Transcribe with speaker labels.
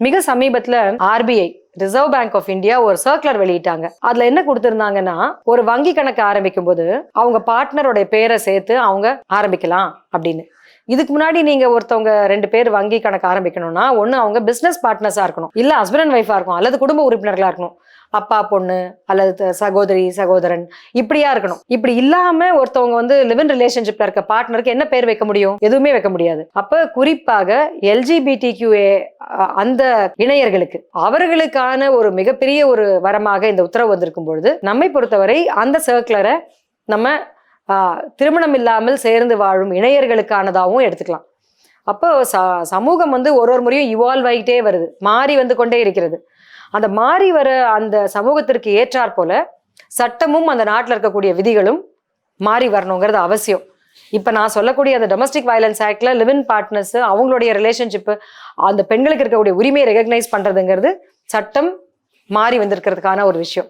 Speaker 1: மிக சமீபத்துல RBI reserve bank of India ஒரு சர்க்குலர் வெளியிட்டாங்க. அதுல என்ன கொடுத்திருந்தாங்கன்னா ஒரு வங்கி கணக்கு ஆரம்பிக்கும் போது அவங்க பார்ட்னரோட பேரை சேர்த்து அவங்க ஆரம்பிக்கலாம் அப்படின்னு. இதுக்கு முன்னாடி நீங்க ஒருத்தவங்க ரெண்டு பேர் வங்கி கணக்கு ஆரம்பிக்கணும்னா ஒன்று அவங்க பிசினஸ் பார்ட்னர்ஸா இருக்கணும். இல்ல ஹஸ்பண்ட் அண்ட் ஒய்ஃபா இருக்கும் அல்லது குடும்ப உறுப்பினர்களா இருக்கணும். அப்பா பொண்ணு அல்லது சகோதரி சகோதரன் இப்படியா இருக்கணும். இப்படி இல்லாம ஒருத்தவங்க வந்து லிவன் ரிலேஷன்ஷிப்ல இருக்க பார்ட்னருக்கு என்ன பேர் வைக்க முடியும்? எதுவுமே வைக்க முடியாது. அப்ப குறிப்பாக எல்ஜிபிடி அந்த இணையர்களுக்கு அவர்களுக்கான ஒரு மிகப்பெரிய ஒரு வரமாக இந்த உத்தரவு வந்திருக்கும் பொழுது நம்மை பொறுத்தவரை அந்த சர்க்குலரை நம்ம திருமணம் இல்லாமல் சேர்ந்து வாழும் இணையர்களுக்கானதாகவும் எடுத்துக்கலாம். அப்போ ச சமூகம் வந்து ஒரு ஒரு முறையும் இவால்வ் ஆகிட்டே வருது. மாறி வந்து கொண்டே இருக்கிறது. அந்த மாறி வர அந்த சமூகத்திற்கு ஏற்றாற் போல சட்டமும் அந்த நாட்டில் இருக்கக்கூடிய விதிகளும் மாறி வரணுங்கிறது அவசியம். இப்போ நான் சொல்லக்கூடிய அந்த டொமஸ்டிக் வயலன்ஸ் ஆக்டில் லிவின் பார்ட்னர்ஸ் அவங்களுடைய ரிலேஷன்ஷிப்பு அந்த பெண்களுக்கு இருக்கக்கூடிய உரிமையை ரெகக்னைஸ் பண்ணுறதுங்கிறது சட்டம் மாறி வந்திருக்கிறதுக்கான ஒரு விஷயம்.